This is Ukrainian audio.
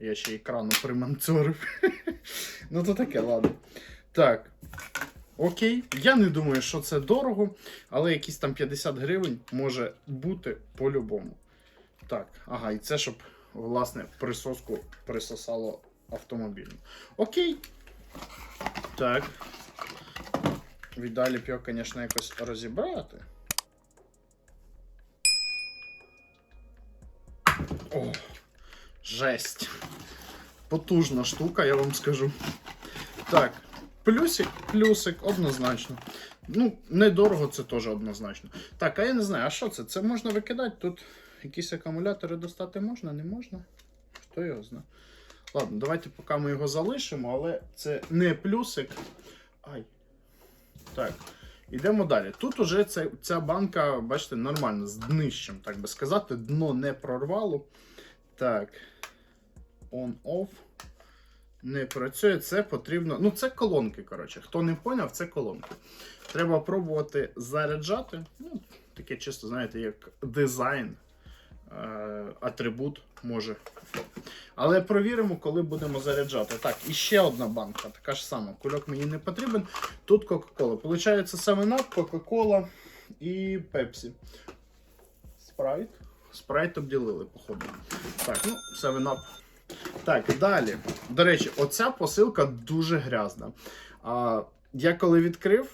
Я ще екрану приманцорив. ну то таке, ладно. Так. Окей. Я не думаю, що це дорого, але якісь там 50 гривень може бути по-любому. Так, ага, і це щоб, власне, присоску присосало автомобіль. Окей. Так. Віддалі б його, звісно, якось розібрати. О, жесть. Потужна штука, я вам скажу. Так, плюсик, плюсик, однозначно. Ну, недорого це теж однозначно. Так, а я не знаю, а що це? Це можна викидати? Тут якісь акумулятори достати можна, не можна? Хто його знає? Ладно, давайте поки ми його залишимо, але це не плюсик. Ай. Так. Ідемо далі. Тут уже ця, ця банка, бачите, нормально, з днищем, так би сказати, дно не прорвало. Так. On-off. Не працює, це потрібно. Ну, це колонки, коротше. Хто не поняв, це колонки. Треба пробувати заряджати. Ну, таке чисто, знаєте, як дизайн, е, атрибут може. Але провіримо, коли будемо заряджати. Так, і ще одна банка, така ж сама. Кульок мені не потрібен. Тут Кока-Кола. Получається 7-Up, Кока-Кола і Пепсі. Спрайт. Спрайт обділили, походу. Так, ну, 7-Up. Так, далі. До речі, оця посилка дуже грязна. А, я коли відкрив,